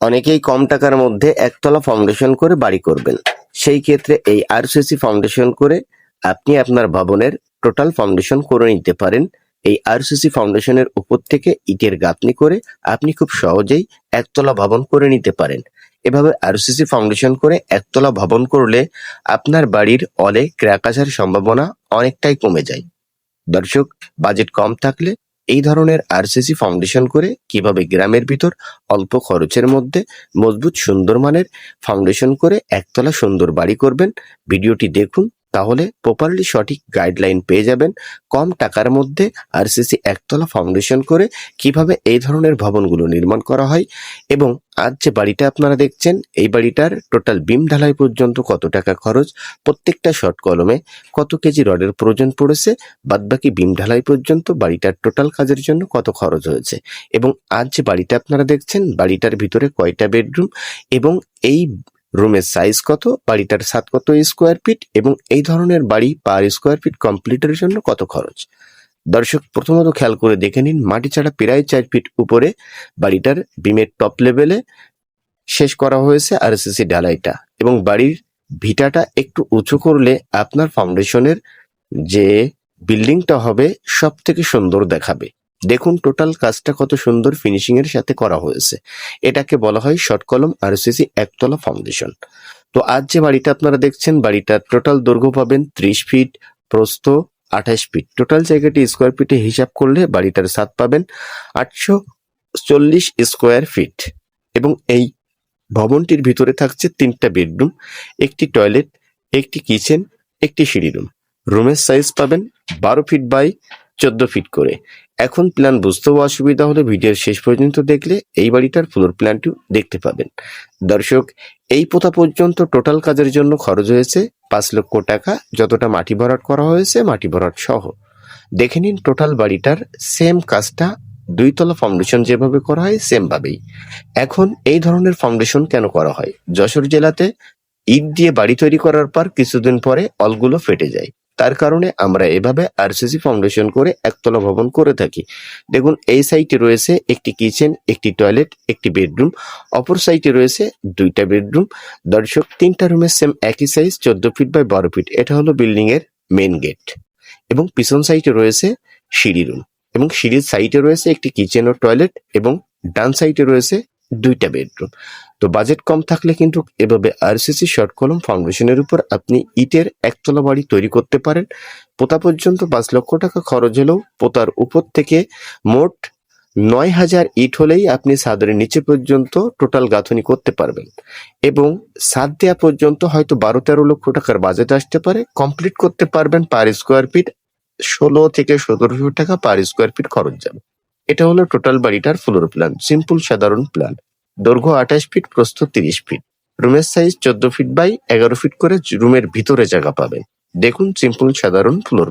অনেকেই কম টাকার মধ্যে একতলা ফাউন্ডেশন করে বাড়ি করবেন। সেই ক্ষেত্রে এই আরসিসি ফাউন্ডেশন করে আপনি আপনার ভবনের টোটাল ফাউন্ডেশন করে নিতে পারেন। এই আরসিসি ফাউন্ডেশনের উপর থেকে ইটের গাঁথনি করে আপনি খুব সহজেই একতলা ভবন করে নিতে পারেন। এভাবে আরসিসি ফাউন্ডেশন করে একতলা ভবন করলে আপনার বাড়ির অলে ক্র্যাক আসার সম্ভাবনা অনেকটাই কমে যায়। দর্শক বাজেট কম থাকলে এই ধরনের আরসিসি ফাউন্ডেশন করে কীভাবে গ্রামের ভিতর অল্প খরচের মধ্যে মজবুত সুন্দর মানের ফাউন্ডেশন করে একতলা সুন্দর বাড়ি করবেন, ভিডিওটি দেখুন। তাহলে প্রপারলি সঠিক গাইডলাইন পেয়ে যাবেন কম টাকার মধ্যে আরসিসি একতলা ফাউন্ডেশন করে কীভাবে এই ধরনের ভবনগুলো নির্মাণ করা হয় এবং আজ যে বাড়িটা আপনারা দেখছেন, এই বাড়িটার টোটাল বিম ঢালাই পর্যন্ত কত টাকা খরচ, প্রত্যেকটা শর্ট কলমে কত কেজি রডের প্রয়োজন পড়েছে, বাদবাকি বিম ঢালাই পর্যন্ত বাড়িটার টোটাল কাজের জন্য কত খরচ হয়েছে এবং আজ যে বাড়িটা আপনারা দেখছেন, বাড়িটার ভিতরে কয়টা বেডরুম এবং এই রুমের সাইজ কত, বাড়িটার সাত কত স্কোয়ার ফিট এবং এই ধরনের বাড়ি পার স্কোয়ার ফিট কমপ্লিটের জন্য কত খরচ? দর্শক, প্রথমত খেয়াল করে দেখে নিন, মাটি ছাড়া প্রায় চার ফিট উপরে বাড়িটার বিমের টপ লেভেলে শেষ করা হয়েছে আরসিসি ঢালাইটা এবং বাড়ির ভিটাটা একটু উঁচু করলে আপনার ফাউন্ডেশনের যে বিল্ডিংটা হবে সব থেকে সুন্দর দেখাবে। দেখুন টোটাল কাজটা কত সুন্দর ফিনিশিং এর সাথে করা হয়েছে। এটাকে বলা হয় শর্ট কলম আরসিসি একতলা ফাউন্ডেশন তো আজ যে বাড়িটা আপনারা দেখছেন, বাড়িটার টোটাল দৈর্ঘ্য পাবেন ত্রিশ ফিট প্রস্থ আঠাশ ফিট টোটাল জায়গাটি স্কোয়ার ফিটে হিসাব করলে বাড়িটার স্বাদ পাবেন আটশো চল্লিশ স্কোয়ার ফিট এবং এই ভবনটির ভিতরে থাকছে তিনটা বেডরুম, একটি টয়লেট একটি কিচেন একটি সিঁড়ি রুম রুমের সাইজ পাবেন বারো ফিট বাই চোদ্দ ফিট করে। এখন প্ল্যান বুঝতেও অসুবিধা হলে ভিডিওর শেষ পর্যন্ত দেখলে এই বাড়িটার ফ্লোর প্ল্যানটিও দেখতে পাবেন। দর্শক, এই পোতা পর্যন্ত টোটাল কাজের জন্য খরচ হয়েছে পাঁচ লক্ষ টাকা, যতটা মাটি ভরাট করা হয়েছে মাটি ভরাট সহ। দেখে নিন টোটাল বাড়িটার সেম কাজটা দুইতলা ফাউন্ডেশন যেভাবে করা হয় সেম ভাবেই এখন এই ধরনের ফাউন্ডেশন কেন করা হয়? যশোর জেলাতে ইট দিয়ে বাড়ি তৈরি করার পর কিছুদিন পরে অলগুলো ফেটে যায়। তার কারণে আমরা এভাবে আরসিসি ফাউন্ডেশন করে একতলা ভবন করে থাকি। দেখুন, এই সাইটে রয়েছে একটি কিচেন একটি টয়লেট একটি বেডরুম অপর সাইটে রয়েছে দুইটা বেডরুম দর্শক, তিনটা রুমের সেম একই সাইজ চোদ্দ ফিট বাই বারো ফিট এটা হলো বিল্ডিং এর মেন গেট এবং পিছন সাইটে রয়েছে সিঁড়ি রুম এবং সিঁড়ির সাইটে রয়েছে একটি কিচেন ও টয়লেট এবং ডান সাইটে রয়েছে দুইটা বেডরুম। তো বাজেট কম থাকলে কিন্তু এভাবে আরসিসি শর্ট কলম ফাউন্ডেশনের উপর আপনি ইটের একতলা বাড়ি তৈরি করতে পারেন। পোতা পর্যন্ত পাঁচ লক্ষ টাকা খরচ হলেও পোতার উপর থেকে মোট নয় হাজার ইট হলেই আপনি ছাদের নিচে পর্যন্ত টোটাল গাঁথনি করতে পারবেন। এবং ছাদ দেওয়া পর্যন্ত হয়তো বারো তেরো লক্ষ টাকার বাজেট আসতে পারে। কমপ্লিট করতে পারবেন পার স্কোয়ার ফিট ষোলো থেকে সতেরোশো টাকা পার স্কোয়ার ফিট খরচ যাবে। এটা হলো টোটাল বাড়িটার ফ্লোর প্ল্যান সিম্পল সাধারণ প্ল্যান দৈর্ঘ্য আঠাশ ফিট প্রস্থ তিরিশ ফিট রুমের সাইজ চোদ্দ ফিট বাই এগারো ফিট করে রুমের ভিতরে জায়গা পাবেন। দেখুন সিম্পল সাধারণ ফ্লোর